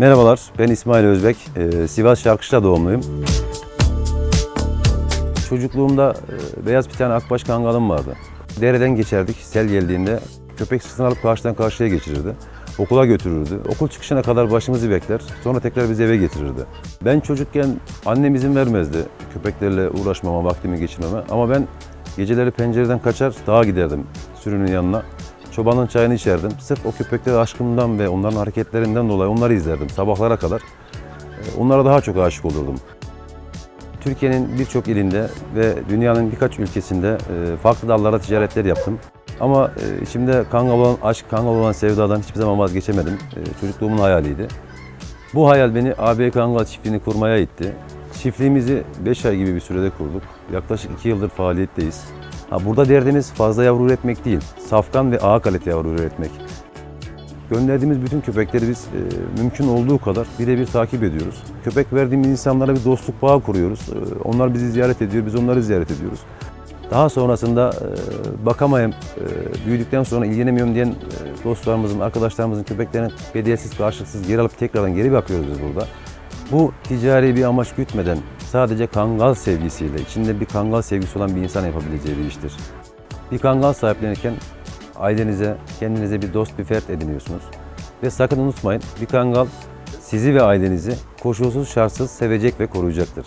Merhabalar, ben İsmail Özbek. Ee, Sivas Şarkışla doğumluyum. Çocukluğumda e, beyaz bir tane akbaş kangalım vardı. Dereden geçerdik, sel geldiğinde köpek sırtını alıp karşıdan karşıya geçirirdi. Okula götürürdü. Okul çıkışına kadar başımızı bekler, sonra tekrar bizi eve getirirdi. Ben çocukken annem izin vermezdi köpeklerle uğraşmama, vaktimi geçirmeme. Ama ben geceleri pencereden kaçar, dağa giderdim sürünün yanına. Çobanın çayını içerdim. Sırf o köpeklere aşkımdan ve onların hareketlerinden dolayı onları izlerdim sabahlara kadar. Ee, Onlara daha çok aşık olurdum. Türkiye'nin birçok ilinde ve dünyanın birkaç ülkesinde e, farklı dallara ticaretler yaptım. Ama e, içimde kangal olan aşk, kangal olan sevdadan hiçbir zaman vazgeçemedim. E, Çocukluğumun hayaliydi. Bu hayal beni AB Kangal çiftliğini kurmaya itti. Çiftliğimizi 5 ay gibi bir sürede kurduk. Yaklaşık 2 yıldır faaliyetteyiz. Ha, burada derdimiz fazla yavru üretmek değil, safkan ve A kalite yavru üretmek. Gönderdiğimiz bütün köpekleri biz e, mümkün olduğu kadar birebir takip ediyoruz. Köpek verdiğimiz insanlara bir dostluk bağı kuruyoruz. E, onlar bizi ziyaret ediyor, biz onları ziyaret ediyoruz. Daha sonrasında e, bakamayım, e, büyüdükten sonra ilgilenemiyorum diyen e, dostlarımızın, arkadaşlarımızın köpeklerini bedelsiz, karşılıksız geri alıp tekrardan geri bakıyoruz biz burada. Bu ticari bir amaç gütmeden sadece kangal sevgisiyle, içinde bir kangal sevgisi olan bir insan yapabileceği bir iştir. Bir kangal sahiplenirken ailenize, kendinize bir dost, bir fert ediniyorsunuz. Ve sakın unutmayın, bir kangal sizi ve ailenizi koşulsuz şartsız sevecek ve koruyacaktır.